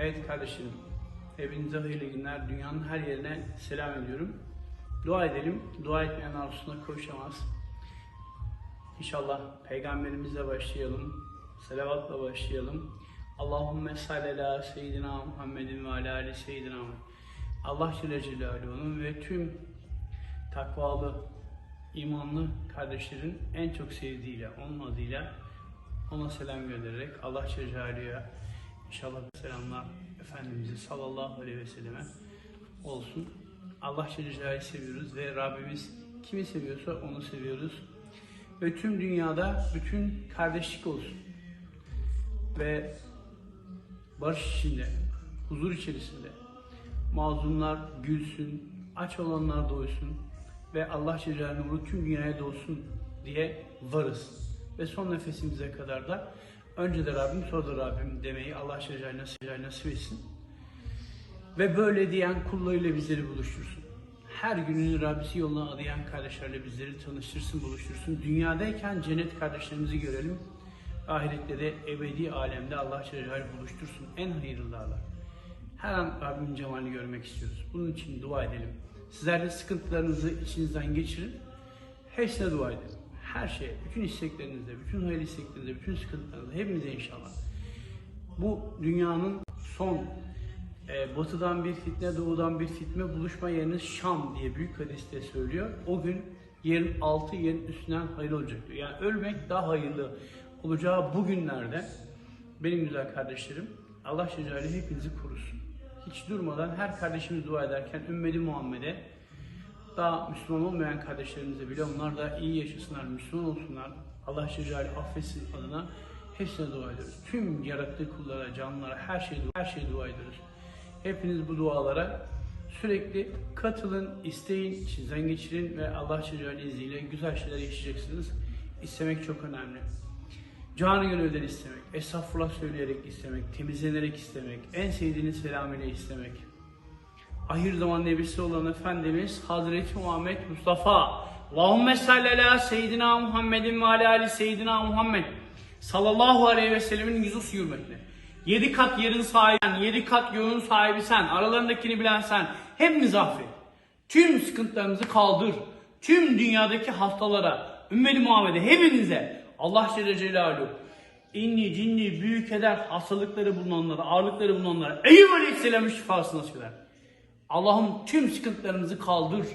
Evet kardeşlerim, hepinize hayırlı günler. Dünyanın her yerine selam ediyorum. Dua edelim. Dua etmeyen arzusuna koşamaz. İnşallah peygamberimizle başlayalım. Selavatla başlayalım. Allahümme salli ala seyyidina Muhammedin ve ala ali seyyidina. Allah Celle Celaluhu'nun ve tüm takvalı, imanlı kardeşlerin en çok sevdiğiyle, onun adıyla ona selam göndererek Allah Celle Celaluhu'ya inşallah selamlar Efendimiz'e sallallahu aleyhi ve selleme olsun. Allah Celle seviyoruz ve Rabbimiz kimi seviyorsa onu seviyoruz. Ve tüm dünyada bütün kardeşlik olsun. Ve barış içinde, huzur içerisinde mazlumlar gülsün, aç olanlar doysun ve Allah Celle Celaluhu tüm dünyaya dolsun diye varız. Ve son nefesimize kadar da önce de Rabbim sonra da Rabbim demeyi Allah Celaluhu nasip, nasip etsin. Ve böyle diyen kullarıyla bizleri buluştursun. Her gününü Rabbisi yoluna adayan kardeşlerle bizleri tanıştırsın, buluştursun. Dünyadayken cennet kardeşlerimizi görelim. Ahirette de ebedi alemde Allah Celaluhu buluştursun en hayırlılarla. Her an Rabbimin cemalini görmek istiyoruz. Bunun için dua edelim. Sizler de sıkıntılarınızı içinizden geçirin. Hepsine dua edin. Her şeye, bütün isteklerinizde, bütün hayırlı isteklerinizde, bütün sıkıntılarınızda, hepinize inşallah. Bu dünyanın son e, batıdan bir fitne, doğudan bir fitne buluşma yeriniz Şam diye büyük hadiste söylüyor. O gün yerin altı yerin üstünden hayır olacak diyor. Yani ölmek daha hayırlı olacağı bugünlerde benim güzel kardeşlerim Allah Celle hepinizi korusun. Hiç durmadan her kardeşimiz dua ederken ümmeti Muhammed'e daha Müslüman olmayan kardeşlerimize bile onlar da iyi yaşasınlar, Müslüman olsunlar. Allah Celle affetsin adına hepsine dua ediyoruz. Tüm yarattığı kullara, canlılara, her şeye, her şeye dua ediyoruz. Hepiniz bu dualara sürekli katılın, isteyin, içinizden geçirin ve Allah Celle izniyle güzel şeyler yaşayacaksınız. İstemek çok önemli. Canı gönülden istemek, estağfurullah söyleyerek istemek, temizlenerek istemek, en sevdiğiniz selam ile istemek. Ahir zaman nebisi olan Efendimiz Hazreti Muhammed Mustafa Allahümme salli ala seyyidina Muhammedin ve ala ali seyyidina Muhammed sallallahu aleyhi ve sellemin yüzü hürmetine. Yedi kat yerin sahibi sen, yedi kat göğün sahibi sen, aralarındakini bilen sen. Hepimiz affet. Tüm sıkıntılarımızı kaldır. Tüm dünyadaki hastalara, ümmeti Muhammed'e, hepinize Allah Celle Celaluhu inni, cinni, büyük eder hastalıkları bulunanlara, ağırlıkları bulunanlara Eyüp Aleyhisselam'ın şifasını nasip eder. Allah'ım tüm sıkıntılarımızı kaldır.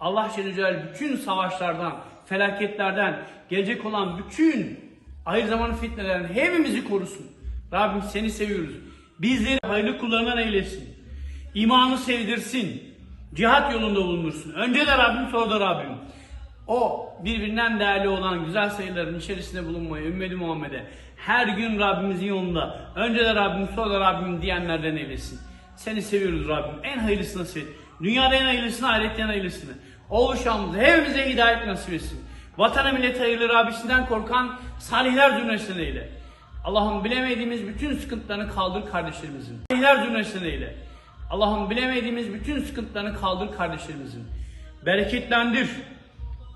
Allah Celle bütün savaşlardan, felaketlerden, gelecek olan bütün ahir zaman fitnelerden hepimizi korusun. Rabbim seni seviyoruz. Bizleri hayırlı kullarından eylesin. İmanı sevdirsin. Cihat yolunda bulunursun. Önce de Rabbim sonra da Rabbim. O birbirinden değerli olan güzel sayıların içerisinde bulunmayı ümmeti Muhammed'e her gün Rabbimizin yolunda önce de Rabbim sonra da Rabbim diyenlerden eylesin. Seni seviyoruz Rabbim. En hayırlısını et. Dünyada en hayırlısını, ahirette en hayırlısını. Şam'ımıza hepimize hidayet nasip etsin. Vatana millet hayırlı Rabbisinden korkan salihler cümlesine eyle. Allah'ım bilemediğimiz bütün sıkıntılarını kaldır kardeşlerimizin. Salihler cümlesine eyle. Allah'ım bilemediğimiz bütün sıkıntılarını kaldır kardeşlerimizin. Bereketlendir.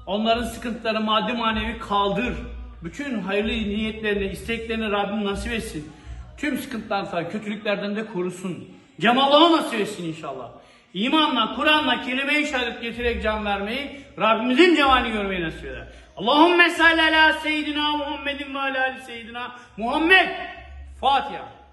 Onların sıkıntıları maddi manevi kaldır. Bütün hayırlı niyetlerini, isteklerini Rabbim nasip etsin. Tüm sıkıntılardan, kötülüklerden de korusun. Cemallahı nasip etsin inşallah. İmanla, Kur'an'la, kelime-i şehadet getirerek can vermeyi, Rabbimizin cemalini görmeyi nasip eder. Allahümme salli ala seyyidina Muhammedin ve ala seyyidina Muhammed. Fatiha.